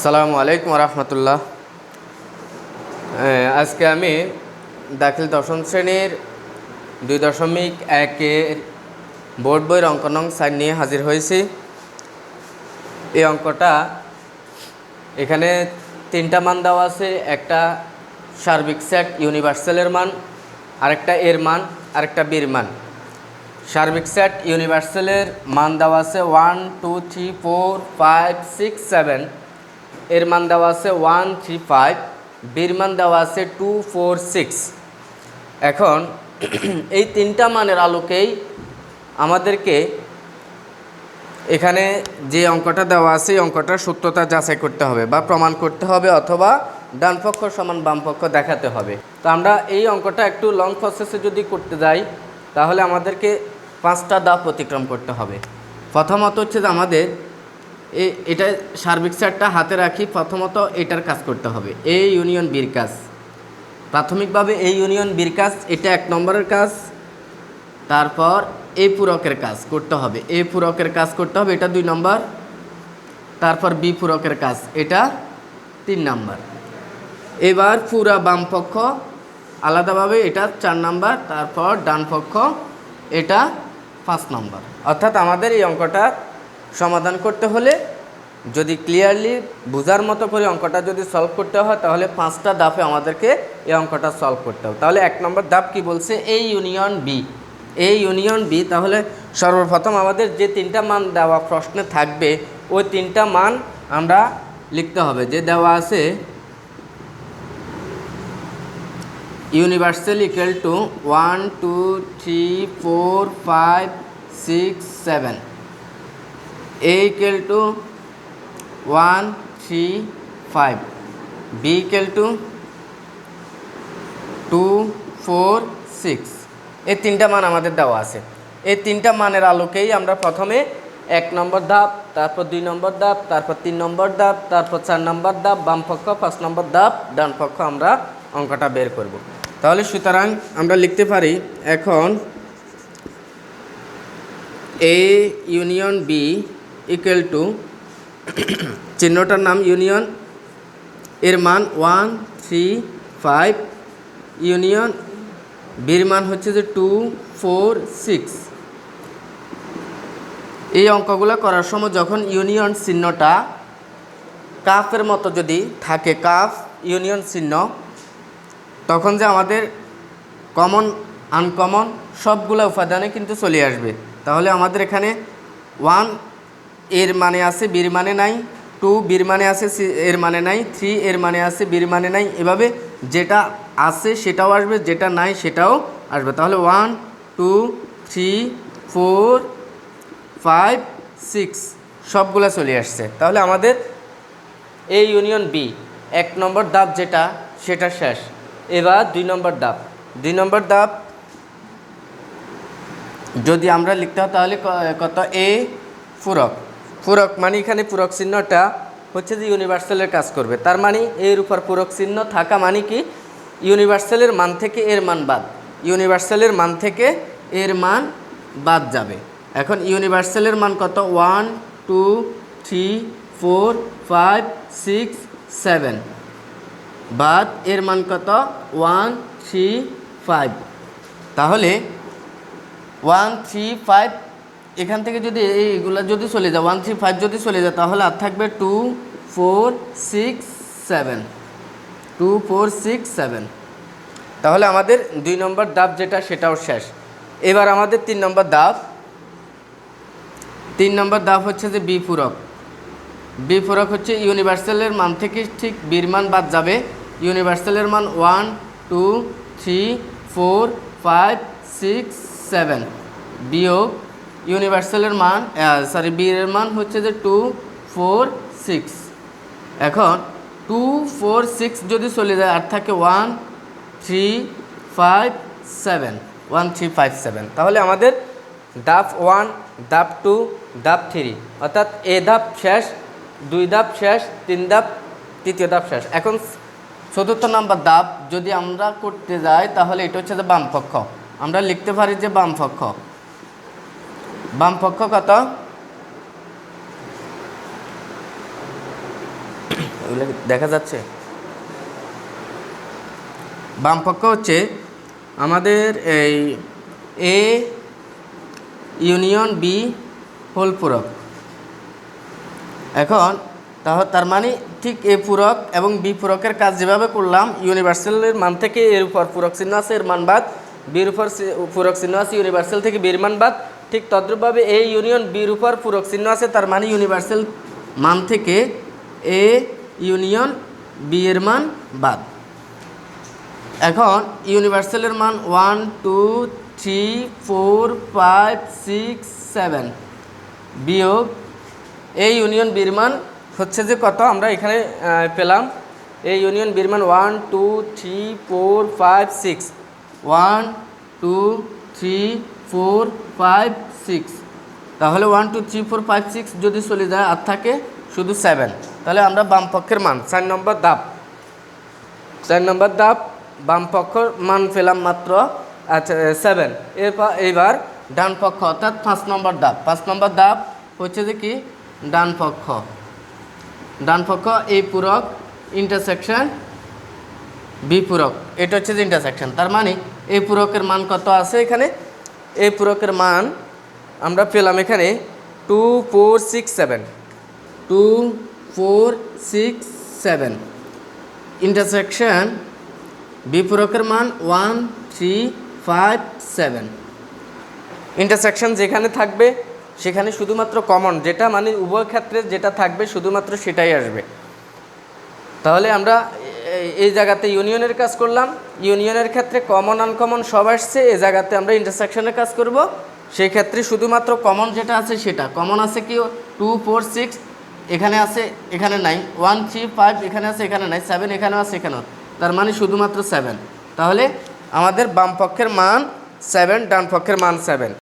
আসসালামু আলাইকুম রহমতুল্লাহ। আজকে আমি দাখিল দশম শ্রেণির দুই দশমিক একের বোর্ড বইয়ের অঙ্ক নং সাইন নিয়ে হাজির হয়েছি। এই অঙ্কটা এখানে তিনটা মান দেওয়া আছে, একটা সার্বিক সেট, ইউনিভার্সালের মান, আরেকটা এর মান, আরেকটা বীর মান। সার্বিক সেট, ইউনিভার্সালের মান দেওয়া আছে one two three four five six seven এর মান দেওয়া আছে ওয়ান থ্রি ফাইভ, বীর মান দেওয়া আছে টু ফোর সিক্স। এখন এই তিনটা মানের আলোকেই আমাদেরকে এখানে যে অঙ্কটা দেওয়া আছে, এই অঙ্কটার সত্যতা যাচাই করতে হবে বা প্রমাণ করতে হবে অথবা ডান পক্ষ সমান বাম পক্ষ দেখাতে হবে। তো আমরা এই অঙ্কটা একটু লং প্রসেসে যদি করতে যাই, তাহলে আমাদেরকে পাঁচটা ধাপ অতিক্রম করতে হবে। প্রথমত হচ্ছে যে আমাদের এটা সার্বিক সেটটা হাতে রাখি। প্রথমত এটার কাজ করতে হবে। এ ইউনিয়ন বির কাজ। প্রাথমিকভাবে এই ইউনিয়ন বির কাজ, এটা এক নম্বরের কাজ। তারপর এ পূরকের কাজ করতে হবে। এ পূরকের কাজ করতে হবে, এটা দুই নম্বর। তারপর বি পূরকের কাজ, এটা তিন নম্বর। এবার পুরা বাম পক্ষ, আলাদাভাবে এটা চার নম্বর। তারপর ডান পক্ষ, এটা পাঁচ নম্বর। অর্থাৎ আমাদের এই অঙ্কটা সমাধান করতে হলে যদি ক্লিয়ারলি বোঝার মতো করে অঙ্কটা যদি সলভ করতে হয়, তাহলে পাঁচটা ধাপে আমাদেরকে এই অঙ্কটা সলভ করতে হবে। তাহলে এক নম্বর ধাপ কি বলছে? A union B A union B তাহলে সর্বপ্রথম আমাদের যে তিনটা মান দেওয়া প্রশ্নে থাকবে, ওই তিনটা মান আমরা লিখতে হবে। যে দেওয়া আছে, universal equal to 1 2 3 4 5 6 7 a equal to 1 3 5 b equal to 2 4 6 এই তিনটা মান আমাদের দেওয়া আছে। এই তিনটা মানের আলোকেই আমরা প্রথমে এক নম্বর ধাপ, তারপর দুই নম্বর ধাপ, তারপর তিন নম্বর ধাপ, তারপর চার নম্বর ধাপ, বাম পক্ষ, পাঁচ নম্বর ধাপ, ডান পক্ষ আমরা অঙ্কটা বের করব। তাহলে সুতরাং আমরা লিখতে পারি এখন A union B equal to চিহ্নটার নাম ইউনিয়ন এর মান ওয়ান থ্রি ফাইভ ইউনিয়ন বির মান হচ্ছে যে টু ফোর সিক্স এই অঙ্কগুলো করার সময় যখন ইউনিয়ন চিহ্নটা কাফের মতো যদি থাকে, কাফ ইউনিয়ন চিহ্ন, তখন যে আমাদের কমন আনকমন সবগুলো উপাদানে কিন্তু চলে আসবে। তাহলে আমাদের এখানে ওয়ান এর মানে আছে বীর মানে নাই, টু বীর মানে আছে এর মানে নাই, থ্রি এর মানে আছে বীর মানে নাই। এভাবে যেটা আছে সেটাও আসবে, যেটা নাই সেটাও আসবে। তাহলে one two three four five six সবগুলো চলে আসছে। তাহলে আমাদের এ ইউনিয়ন বি এক নম্বর দাব যেটা, সেটা শেষ। এবার দুই নম্বর দাব দুই নম্বর দাব যদি আমরা লিখতে হয় তাহলে কত? এ পূরক পূরক মানে এখানে পূরক চিহ্নটা হচ্ছে যে ইউনিভার্সালের কাজ করবে। তার মানে এর উপর পূরক চিহ্ন থাকা মানে কি? ইউনিভার্সালের মান থেকে এর মান বাদ। ইউনিভার্সালের মান থেকে এর মান বাদ যাবে। এখন ইউনিভার্সালের মান কত? One two three four five six seven বাদ এর মান কত? ওয়ান থ্রি ফাইভ তাহলে ওয়ান থ্রি ফাইভ এখান থেকে যদি এইগুলো যদি চলে যায় ওয়ান থ্রি ফাইভ যদি চলে যায়, তাহলে আর থাকবে two four six seven two four six seven তাহলে আমাদের দুই নম্বর দাব যেটা, সেটাও শেষ। এবার আমাদের তিন নম্বর দাব তিন নম্বর দাব হচ্ছে যে বি পূরক বি পূরক হচ্ছে ইউনিভার্সালের মান থেকে ঠিক বির মান বাদ যাবে। ইউনিভার্সালের মান one two three four five six seven বিয়োগ ইউনিভার্সালের মান সরি বি এর মান হচ্ছে যে টু ফোর সিক্স এখন টু ফোর সিক্স যদি চলে যায়, আর থাকে one three five seven one three five seven তাহলে আমাদের দাপ ওয়ান দাপ টু দাপ থ্রি অর্থাৎ এ ধাপ শেষ, দুই ধাপ শেষ, তিন ধাপ, তৃতীয় ধাপ শেষ। এখন চতুর্থ নাম্বার দাপ যদি আমরা করতে যাই, তাহলে এটা হচ্ছে যে বাম পক্ষ আমরা লিখতে পারি যে বাম পক্ষ বাম পক্ষ কত? দেখা যাচ্ছে। বাম পক্ষ হচ্ছে আমাদের এই এ ইউনিয়ন বি হোল পূরক। এখন তাহলে তার মানে ঠিক এ পূরক এবং বি পূরকের কাজ যেভাবে করলাম ইউনিভার্সালের মান থেকে এর উপর পূরক চিহ্ন আছে, এর মান বাদ। বির উপর পূরক চিহ্ন আছে ইউনিভার্সাল থেকে বির বাদ, ঠিক তদ্রূপভাবে এ ইউনিয়ন বির উপর পূরক চিহ্ন আছে তার মানে ইউনিভার্সাল মান থেকে এ ইউনিয়ন বি মান বাদ। এখন ইউনিভার্সালের মান one two three four five six seven বিয়োগ এই ইউনিয়ন বির মান হচ্ছে যে কত? আমরা এখানে পেলাম। এই ইউনিয়ন বির মান one two three four five six one, two, three, four, five, six. তাহলে one, two, three, four, five, six যদি চলে যায়, আর থাকে শুধু সেভেন। তাহলে আমরা বাম পক্ষের মান, চার নম্বর দাব। চার নম্বর ধাপ বাম পক্ষ মান পেলাম মাত্র আচ্ছা সেভেন। এরপর, এইবার ডান পক্ষ, অর্থাৎ পাঁচ নম্বর ধাপ পাঁচ নম্বর ধাপ হচ্ছে যে কি? ডান পক্ষ। ডান পক্ষ, এই পূরক ইন্টারসেকশন বি পূরক, এটা হচ্ছে যে ইন্টারসেকশন তার মানে এই পূরকের মান কত আছে এখানে? এই পূরকের মান আমরা পেলাম এখানে two four six seven two four six seven intersection বিপূরকের মান one three five seven intersection যেখানে থাকবে, সেখানে শুধুমাত্র কমন যেটা মানে উভয় ক্ষেত্রে যেটা থাকবে, শুধুমাত্র সেটাই আসবে। তাহলে আমরা এই জায়গাতে ইউনিয়নের কাজ করলাম। ইউনিয়নের ক্ষেত্রে কমন আনকমন সব আসছে। এই জায়গাতে আমরা ইন্টারসেকশনের কাজ করব। সেই ক্ষেত্রে শুধুমাত্র কমন যেটা আছে সেটা। কমন আছে কি? টু ফোর সিক্স এখানে আছে, এখানে নাই। ওয়ান থ্রি ফাইভ এখানে আছে, এখানে নাই। সেভেন এখানে আছে, এখানেও। তার মানে শুধুমাত্র সেভেন তাহলে আমাদের বাম পক্ষের মান সেভেন ডান পক্ষের মান সেভেন